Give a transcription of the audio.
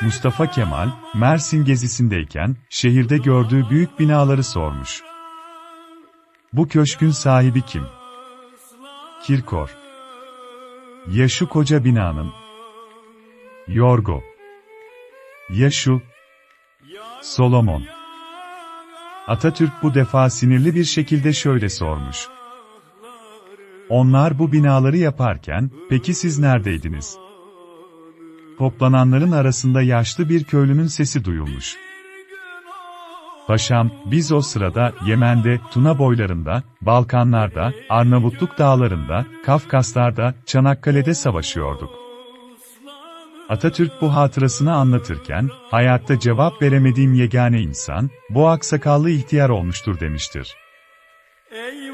Mustafa Kemal, Mersin gezisindeyken, şehirde gördüğü büyük binaları sormuş. Bu köşkün sahibi kim? Kirkor. Ya şu koca binanın? Yorgo. Ya şu? Solomon. Atatürk bu defa sinirli bir şekilde şöyle sormuş. Onlar bu binaları yaparken, peki siz neredeydiniz? Toplananların arasında yaşlı bir köylünün sesi duyulmuş. Paşam, biz o sırada Yemen'de, Tuna boylarında, Balkanlar'da, Arnavutluk dağlarında, Kafkaslar'da, Çanakkale'de savaşıyorduk. Atatürk bu hatırasını anlatırken, hayatta cevap veremediğim yegane insan, bu aksakallı ihtiyar olmuştur demiştir. Ey